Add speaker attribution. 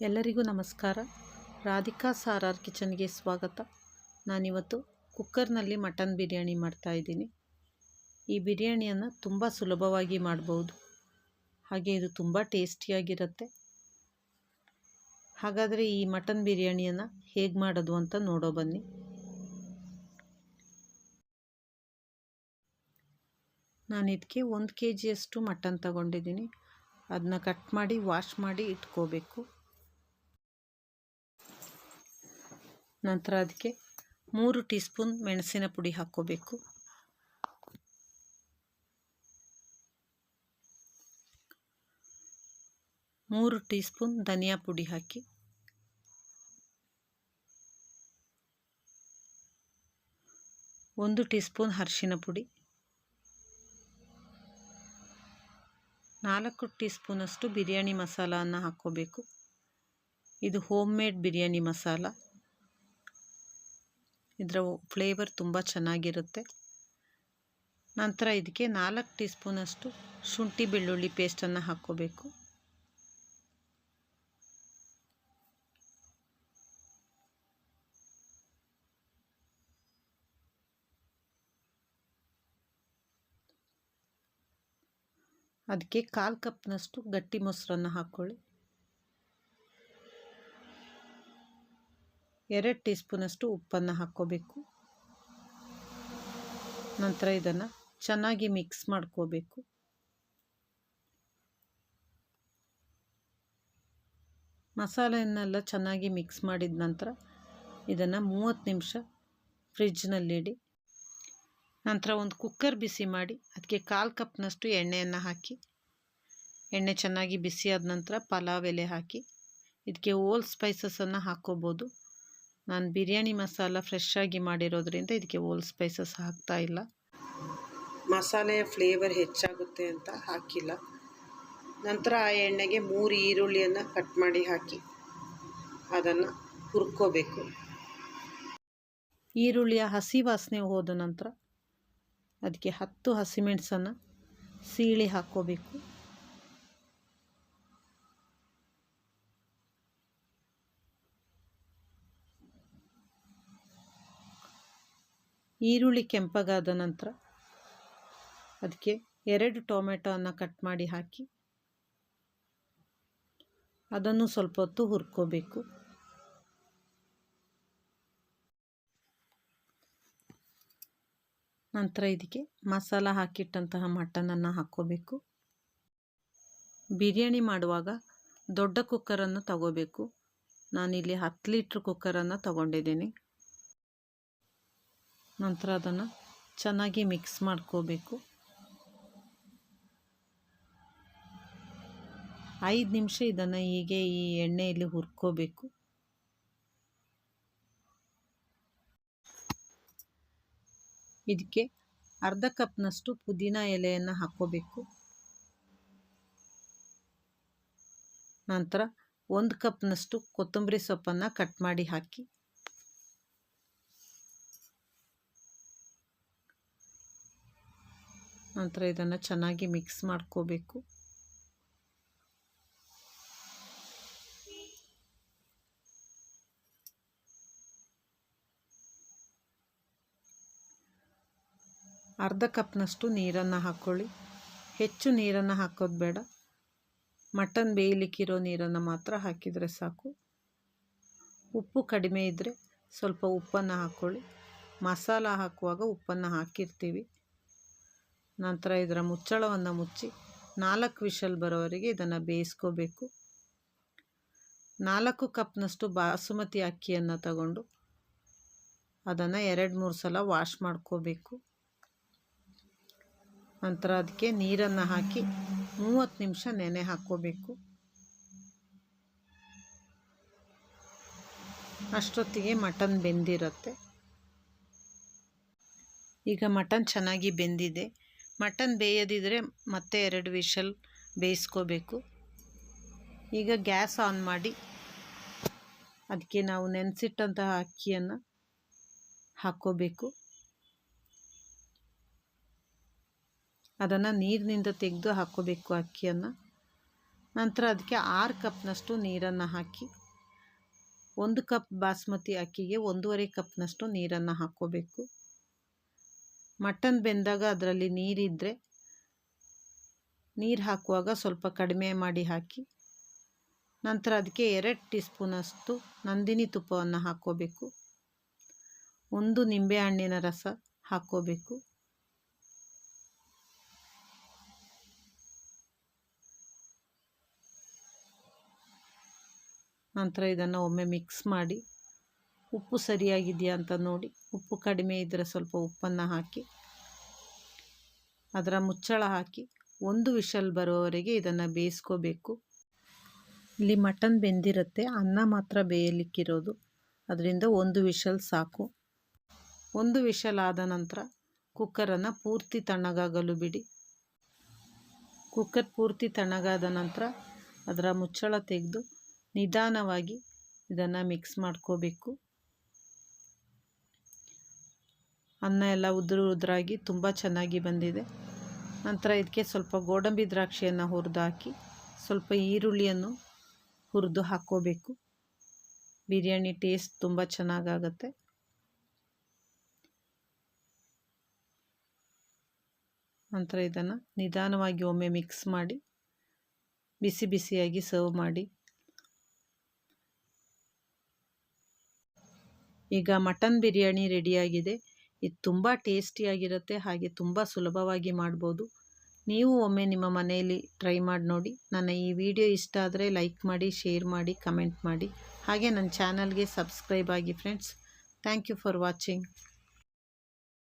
Speaker 1: ಎಲ್ಲರಿಗೂ ನಮಸ್ಕಾರ. ರಾಧಿಕಾ ಸಾರಾರ್ ಕಿಚನ್ಗೆ ಸ್ವಾಗತ. ನಾನಿವತ್ತು ಕುಕ್ಕರ್ನಲ್ಲಿ ಮಟನ್ ಬಿರಿಯಾನಿ ಮಾಡ್ತಾಯಿದ್ದೀನಿ ಈ ಬಿರಿಯಾನಿಯನ್ನು ತುಂಬ ಸುಲಭವಾಗಿ ಮಾಡ್ಬೋದು. ಹಾಗೆ ಇದು ತುಂಬ ಟೇಸ್ಟಿಯಾಗಿರುತ್ತೆ. ಹಾಗಾದರೆ ಈ ಮಟನ್ ಬಿರಿಯಾನಿಯನ್ನು ಹೇಗೆ ಮಾಡೋದು ಅಂತ ನೋಡೋ ಬನ್ನಿ. ನಾನು ಇದಕ್ಕೆ ಒಂದು ಕೆ ಜಿಯಷ್ಟು ಮಟನ್ ತಗೊಂಡಿದ್ದೀನಿ. ಅದನ್ನ ಕಟ್ ಮಾಡಿ, ವಾಶ್ ಮಾಡಿ ಇಟ್ಕೋಬೇಕು. ನಂತರ ಅದಕ್ಕೆ ಮೂರು ಟೀ ಸ್ಪೂನ್ ಮೆಣಸಿನ ಪುಡಿ ಹಾಕ್ಕೋಬೇಕು. ಮೂರು ಟೀ ಸ್ಪೂನ್ ಧನಿಯಾ ಪುಡಿ ಹಾಕಿ. ಒಂದು ಟೀ ಸ್ಪೂನ್ ಅರಿಶಿನ ಪುಡಿ. ನಾಲ್ಕು ಟೀ ಸ್ಪೂನಷ್ಟು ಬಿರಿಯಾನಿ ಮಸಾಲವನ್ನು ಹಾಕ್ಕೋಬೇಕು. ಇದು ಹೋಮ್ ಮೇಡ್ ಬಿರಿಯಾನಿ ಮಸಾಲ. ಇದರ ಫ್ಲೇವರ್ ತುಂಬ ಚೆನ್ನಾಗಿರುತ್ತೆ. ನಂತರ ಇದಕ್ಕೆ ನಾಲ್ಕು ಟೀ ಸ್ಪೂನಷ್ಟು ಶುಂಠಿ ಬೆಳ್ಳುಳ್ಳಿ ಪೇಸ್ಟನ್ನು ಹಾಕ್ಕೋಬೇಕು. ಅದಕ್ಕೆ ಕಾಲು ಕಪ್ನಷ್ಟು ಗಟ್ಟಿ ಮೊಸರನ್ನು ಹಾಕ್ಕೊಳ್ಳಿ. ಎರಡು ಟೀ ಸ್ಪೂನಷ್ಟು ಉಪ್ಪನ್ನು ಹಾಕ್ಕೋಬೇಕು. ನಂತರ ಇದನ್ನು ಚೆನ್ನಾಗಿ ಮಿಕ್ಸ್ ಮಾಡ್ಕೋಬೇಕು. ಮಸಾಲೆಯನ್ನೆಲ್ಲ ಚೆನ್ನಾಗಿ ಮಿಕ್ಸ್ ಮಾಡಿದ ನಂತರ ಇದನ್ನು ಮೂವತ್ತು ನಿಮಿಷ ಫ್ರಿಜ್ನಲ್ಲಿಡಿ. ನಂತರ ಒಂದು ಕುಕ್ಕರ್ ಬಿಸಿ ಮಾಡಿ ಅದಕ್ಕೆ ಕಾಲು ಕಪ್ನಷ್ಟು ಎಣ್ಣೆಯನ್ನು ಹಾಕಿ. ಎಣ್ಣೆ ಚೆನ್ನಾಗಿ ಬಿಸಿಯಾದ ನಂತರ ಪಲಾವ್ ಎಲೆ ಹಾಕಿ. ಇದಕ್ಕೆ ಓಲ್ ಸ್ಪೈಸಸನ್ನು ಹಾಕ್ಕೋಬೋದು. ನಾನು ಬಿರಿಯಾನಿ ಮಸಾಲ ಫ್ರೆಶ್ ಆಗಿ ಮಾಡಿರೋದ್ರಿಂದ ಇದಕ್ಕೆ ಓಲ್ ಸ್ಪೈಸಸ್ ಹಾಕ್ತಾ ಇಲ್ಲ. ಮಸಾಲೆಯ ಫ್ಲೇವರ್ ಹೆಚ್ಚಾಗುತ್ತೆ ಅಂತ ಹಾಕಿಲ್ಲ. ನಂತರ ಆ ಎಣ್ಣೆಗೆ ಮೂರು ಈರುಳ್ಳಿಯನ್ನು ಕಟ್ ಮಾಡಿ ಹಾಕಿ. ಅದನ್ನು ಹುರ್ಕೋಬೇಕು. ಈರುಳ್ಳಿಯ ಹಸಿ ವಾಸನೆ ಹೋದ ನಂತರ ಅದಕ್ಕೆ ಹತ್ತು ಹಸಿಮೆಣಸನ್ನು ಸೀಳಿ ಹಾಕ್ಕೋಬೇಕು. ಈರುಳ್ಳಿ ಕೆಂಪಗಾದ ನಂತರ ಅದಕ್ಕೆ ಎರಡು ಟೊಮೆಟೊವನ್ನು ಕಟ್ ಮಾಡಿ ಹಾಕಿ ಅದನ್ನು ಸ್ವಲ್ಪ ಹೊತ್ತು ಹುರ್ಕೋಬೇಕು. ನಂತರ ಇದಕ್ಕೆ ಮಸಾಲ ಹಾಕಿಟ್ಟಂತಹ ಮಟನನ್ನು ಹಾಕ್ಕೋಬೇಕು. ಬಿರಿಯಾನಿ ಮಾಡುವಾಗ ದೊಡ್ಡ ಕುಕ್ಕರನ್ನು ತಗೋಬೇಕು. ನಾನಿಲ್ಲಿ ಹತ್ತು ಲೀಟ್ರ್ ಕುಕ್ಕರನ್ನು ತಗೊಂಡಿದ್ದೀನಿ. ನಂತರ ಅದನ್ನು ಚೆನ್ನಾಗಿ ಮಿಕ್ಸ್ ಮಾಡ್ಕೋಬೇಕು. ಐದು ನಿಮಿಷ ಇದನ್ನು ಹೀಗೆ ಈ ಎಣ್ಣೆಯಲ್ಲಿ ಹುರ್ಕೋಬೇಕು. ಇದಕ್ಕೆ ಅರ್ಧ ಕಪ್ನಷ್ಟು ಪುದೀನ ಎಲೆಯನ್ನು ಹಾಕ್ಕೋಬೇಕು ನಂತರ ಒಂದು ಕಪ್ನಷ್ಟು ಕೊತ್ತಂಬರಿ ಸೊಪ್ಪನ್ನು ಕಟ್ ಮಾಡಿ ಹಾಕಿ. ನಂತರ ಇದನ್ನು ಚೆನ್ನಾಗಿ ಮಿಕ್ಸ್ ಮಾಡ್ಕೋಬೇಕು. ಅರ್ಧ ಕಪ್ನಷ್ಟು ನೀರನ್ನು ಹಾಕ್ಕೊಳ್ಳಿ ಹೆಚ್ಚು ನೀರನ್ನು ಹಾಕೋದು ಬೇಡ. ಮಟನ್ ಬೇಯಲಿಕ್ಕಿರೋ ನೀರನ್ನು ಮಾತ್ರ ಹಾಕಿದರೆ ಸಾಕು. ಉಪ್ಪು ಕಡಿಮೆ ಇದ್ದರೆ ಸ್ವಲ್ಪ ಉಪ್ಪನ್ನು ಹಾಕ್ಕೊಳ್ಳಿ ಮಸಾಲ ಹಾಕುವಾಗ ಉಪ್ಪನ್ನು ಹಾಕಿರ್ತೀವಿ. ನಂತರ ಇದರ ಮುಚ್ಚಳವನ್ನು ಮುಚ್ಚಿ ನಾಲ್ಕು ವಿಷಲ್ ಬರೋವರೆಗೆ ಇದನ್ನು ಬೇಯಿಸ್ಕೋಬೇಕು. ನಾಲ್ಕು ಕಪ್ನಷ್ಟು ಬಾಸುಮತಿ ಅಕ್ಕಿಯನ್ನು ತಗೊಂಡು ಅದನ್ನು ಎರಡು ಮೂರು ಸಲ ವಾಶ್ ಮಾಡ್ಕೋಬೇಕು. ನಂತರ ಅದಕ್ಕೆ ನೀರನ್ನು ಹಾಕಿ ಮೂವತ್ತು ನಿಮಿಷ ನೆನೆ ಹಾಕ್ಕೋಬೇಕು. ಅಷ್ಟೊತ್ತಿಗೆ ಮಟನ್ ಬೆಂದಿರುತ್ತೆ. ಈಗ ಮಟನ್ ಚೆನ್ನಾಗಿ ಬೆಂದಿದೆ. ಮಟನ್ ಬೇಯದಿದ್ದರೆ ಮತ್ತೆ ಎರಡು ವಿಷಲ್ ಬೇಯಿಸ್ಕೋಬೇಕು. ಈಗ ಗ್ಯಾಸ್ ಆನ್ ಮಾಡಿ ಅದಕ್ಕೆ ನಾವು ನೆನೆಸಿಟ್ಟಂತಹ ಅಕ್ಕಿಯನ್ನು ಹಾಕ್ಕೋಬೇಕು. ಅದನ್ನು ನೀರಿನಿಂದ ತೆಗೆದು ಹಾಕ್ಕೋಬೇಕು ಅಕ್ಕಿಯನ್ನು. ನಂತರ ಅದಕ್ಕೆ ಆರು ಕಪ್ನಷ್ಟು ನೀರನ್ನು ಹಾಕಿ ಒಂದು ಕಪ್ ಬಾಸ್ಮತಿ ಅಕ್ಕಿಗೆ ಒಂದೂವರೆ ಕಪ್ನಷ್ಟು ನೀರನ್ನು ಹಾಕ್ಕೋಬೇಕು. ಮಟನ್ ಬೆಂದಾಗ ಅದರಲ್ಲಿ ನೀರಿದ್ದರೆ ನೀರು ಹಾಕುವಾಗ ಸ್ವಲ್ಪ ಕಡಿಮೆ ಮಾಡಿ ಹಾಕಿ, ನಂತರ ಅದಕ್ಕೆ ಎರಡು ಟೀ ಸ್ಪೂನಷ್ಟು ನಂದಿನಿ ತುಪ್ಪವನ್ನು ಹಾಕ್ಕೋಬೇಕು. ಒಂದು ನಿಂಬೆಹಣ್ಣಿನ ರಸ ಹಾಕ್ಕೋಬೇಕು. ನಂತರ ಇದನ್ನು ಒಮ್ಮೆ ಮಿಕ್ಸ್ ಮಾಡಿ ಉಪ್ಪು ಸರಿಯಾಗಿದೆಯಾ ಅಂತ ನೋಡಿ. ಉಪ್ಪು ಕಡಿಮೆ ಇದ್ದರೆ ಸ್ವಲ್ಪ ಉಪ್ಪನ್ನು ಹಾಕಿ, ಅದರ ಮುಚ್ಚಳ ಹಾಕಿ ಒಂದು ವಿಷಲ್ ಬರೋವರೆಗೆ ಇದನ್ನು ಬೇಯಿಸ್ಕೋಬೇಕು. ಇಲ್ಲಿ ಮಟನ್ ಬೆಂದಿರುತ್ತೆ, ಅನ್ನ ಮಾತ್ರ ಬೇಯಲಿಕ್ಕಿರೋದು. ಅದರಿಂದ ಒಂದು ವಿಷಲ್ ಸಾಕು. ಒಂದು ವಿಷಲ್ ಆದ ನಂತರ ಕುಕ್ಕರನ್ನು ಪೂರ್ತಿ ತಣ್ಣಗಾಗಲು ಬಿಡಿ. ಕುಕ್ಕರ್ ಪೂರ್ತಿ ತಣ್ಣಗಾದ ನಂತರ ಅದರ ಮುಚ್ಚಳ ತೆಗೆದು ನಿಧಾನವಾಗಿ ಇದನ್ನು ಮಿಕ್ಸ್ ಮಾಡ್ಕೋಬೇಕು. ಅನ್ನ ಎಲ್ಲ ಉದುರು ಉದುರಾಗಿ ತುಂಬ ಚೆನ್ನಾಗಿ ಬಂದಿದೆ. ನಂತರ ಇದಕ್ಕೆ ಸ್ವಲ್ಪ ಗೋಡಂಬಿ ದ್ರಾಕ್ಷಿಯನ್ನು ಹುರಿದು ಹಾಕಿ ಸ್ವಲ್ಪ ಈರುಳ್ಳಿಯನ್ನು ಹುರಿದು ಹಾಕ್ಕೋಬೇಕು. ಬಿರಿಯಾನಿ ಟೇಸ್ಟ್ ತುಂಬ ಚೆನ್ನಾಗಾಗತ್ತೆ. ನಂತರ ಇದನ್ನು ನಿಧಾನವಾಗಿ ಒಮ್ಮೆ ಮಿಕ್ಸ್ ಮಾಡಿ ಬಿಸಿ ಬಿಸಿಯಾಗಿ ಸರ್ವ್ ಮಾಡಿ. ಈಗ ಮಟನ್ ಬಿರಿಯಾನಿ ರೆಡಿಯಾಗಿದೆ. ಇದು ತುಂಬ ಟೇಸ್ಟಿಯಾಗಿರುತ್ತೆ ಹಾಗೆ ತುಂಬ ಸುಲಭವಾಗಿ ಮಾಡ್ಬೋದು. ನೀವು ಒಮ್ಮೆ ನಿಮ್ಮ ಮನೆಯಲ್ಲಿ ಟ್ರೈ ಮಾಡಿ ನೋಡಿ. ನನ್ನ ಈ ವಿಡಿಯೋ ಇಷ್ಟ ಆದರೆ ಲೈಕ್ ಮಾಡಿ, ಶೇರ್ ಮಾಡಿ, ಕಮೆಂಟ್ ಮಾಡಿ. ಹಾಗೆ ನನ್ನ ಚಾನಲ್ಗೆ ಸಬ್ಸ್ಕ್ರೈಬ್ ಆಗಿ friends. Thank you for watching.